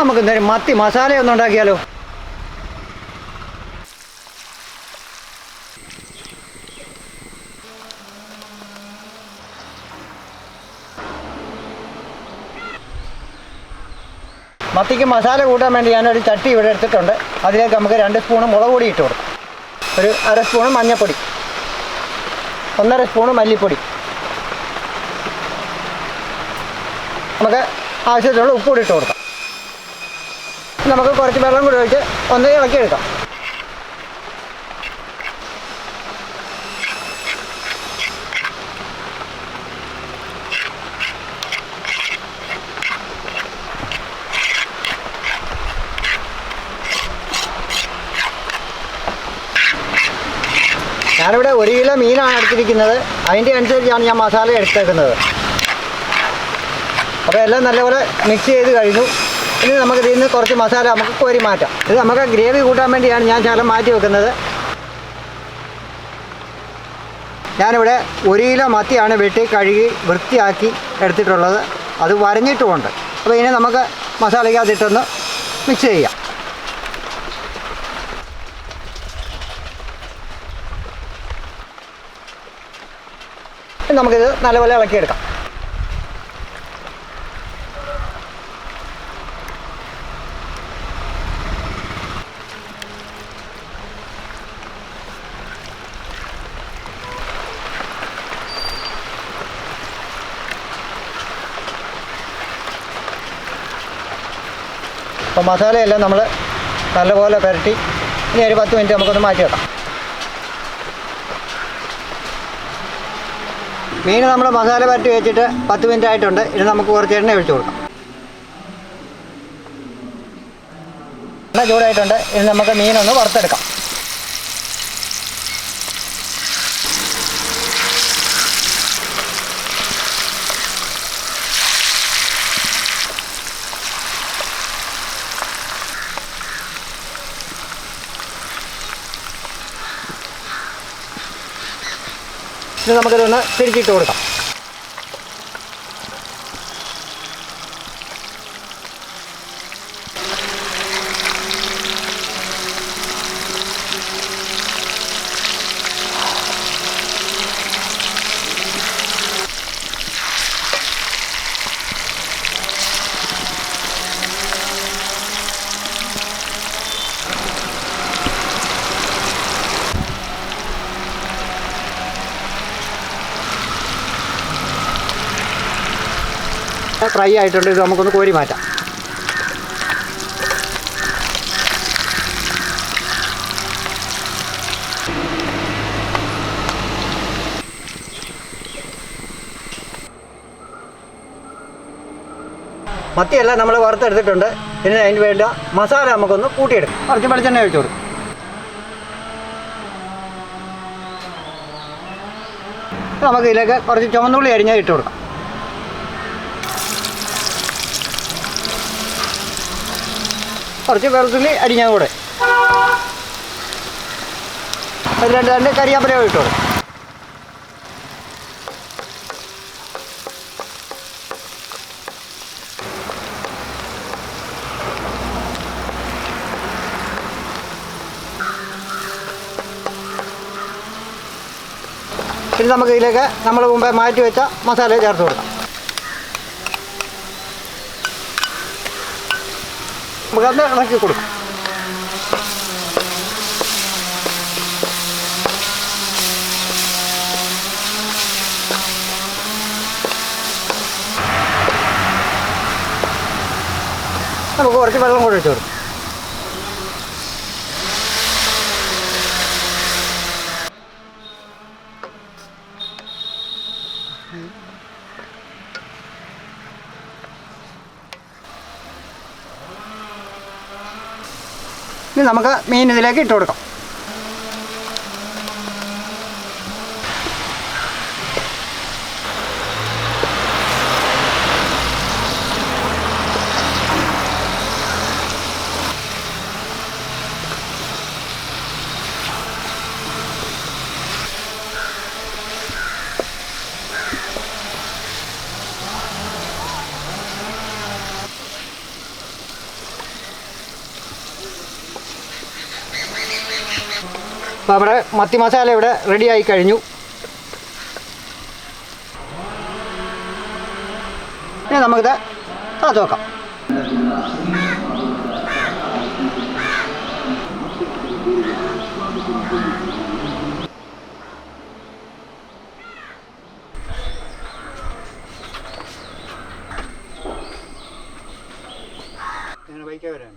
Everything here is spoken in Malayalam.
നമുക്ക് എന്തായാലും മത്തി മസാലയൊന്നും ഉണ്ടാക്കിയാലോ? മത്തിക്ക് മസാല കൂട്ടാൻ വേണ്ടി ഞാനൊരു ചട്ടി ഇവിടെ എടുത്തിട്ടുണ്ട്. അതിലേക്ക് നമുക്ക് രണ്ട് സ്പൂണ് മുളക് പൊടി ഇട്ട് കൊടുക്കും. ഒരു അര സ്പൂണ് മഞ്ഞൾപ്പൊടി. ഒന്നര സ്പൂണ് മല്ലിപ്പൊടി. നമുക്ക് ആവശ്യത്തിനുള്ള ഉപ്പ് കൂടി ഇട്ട് കൊടുക്കാം. നമുക്ക് കുറച്ച് വെള്ളം കൂടി ഒഴിച്ച് ഒന്ന് ഇളക്കി എടുക്കാം. ഞാനിവിടെ ഒരു കിലോ മീനാണ് എടുത്തിരിക്കുന്നത്. അതിന്റെ അനുസരിച്ചാണ് ഞാൻ മസാല എടുത്തേക്കുന്നത്. അപ്പോൾ എല്ലാം നല്ലപോലെ മിക്സ് ചെയ്ത് കഴിഞ്ഞു. ഇനി നമുക്ക് ഇതിൽ നിന്ന് കുറച്ച് മസാല നമുക്ക് കോരി മാറ്റാം. ഇത് നമുക്ക് ഗ്രേവി കൂട്ടാൻ വേണ്ടിയാണ് ഞാൻ ശകലം മാറ്റി വെക്കുന്നത്. ഞാനിവിടെ ഒരു കിലോ മത്തിയാണ് വെട്ടി കഴുകി വൃത്തിയാക്കി എടുത്തിട്ടുള്ളത്. അത് വരഞ്ഞിട്ടുമുണ്ട്. അപ്പോൾ ഇനി നമുക്ക് മസാലയ്ക്കകത്തിട്ടൊന്ന് മിക്സ് ചെയ്യാം. നമുക്കിത് നല്ലപോലെ ഇളക്കിയെടുക്കാം. അപ്പോൾ മസാലയെല്ലാം നമ്മൾ നല്ലപോലെ പുരട്ടി ഇനി ഒരു പത്ത് മിനിറ്റ് നമുക്കൊന്ന് മാറ്റി വെക്കാം. മീൻ നമ്മൾ മസാല പുരട്ടി വെച്ചിട്ട് പത്ത് മിനിറ്റ് ആയിട്ടുണ്ട്. ഇനി നമുക്ക് കുറച്ച് എണ്ണ ഒഴിച്ചു കൊടുക്കാം. എണ്ണ ചൂടായിട്ടുണ്ട്. ഇനി നമുക്ക് മീനൊന്ന് വറുത്തെടുക്കാം. ഇത് നമുക്കിതൊന്ന് തിരിച്ചിട്ട് കൊടുക്കാം ഫ്രൈ ആയിട്ടുണ്ട്. ഇത് നമുക്കൊന്ന് കോരി മാറ്റാം. മത്തിയെല്ലാം നമ്മൾ വറുത്തെടുത്തിട്ടുണ്ട്. ഇനി അതിന് വേണ്ട മസാല നമുക്കൊന്ന് കൂട്ടിയെടുക്കാം. കുറച്ച് വെളിച്ചെണ്ണ ഒഴിച്ചു കൊടുക്കും നമുക്ക് ഇതിലേക്ക് കുറച്ച് ചുവന്നുള്ളി അരിഞ്ഞ് ഇട്ട് കൊടുക്കാം. കുറച്ച് വെളുത്തുള്ളി അരിഞ്ഞാൽ കൂടെ. രണ്ട് രണ്ട് കരിയാപ്പല ഇട്ടോളൂ. ഇനി നമുക്ക് ഇതിലേക്ക് നമ്മൾ മുമ്പേ മാറ്റി വെച്ച മസാല ചേർത്ത് കൊടുക്കാം. നമുക്കത് ഇളക്കി കൊടുക്കും. നമുക്ക് കുറച്ച് വെള്ളം കൂടെ ഇട്ട് കൊടുക്കും. നമുക്ക് മീൻ ഇതിലേക്ക് ഇട്ട് കൊടുക്കാം അപ്പോൾ നമ്മുടെ മത്തി മസാല ഇവിടെ റെഡിയായി കഴിഞ്ഞു. ഇനി നമുക്കിത് അത് വെക്കാം ബൈക്കേ വരാൻ?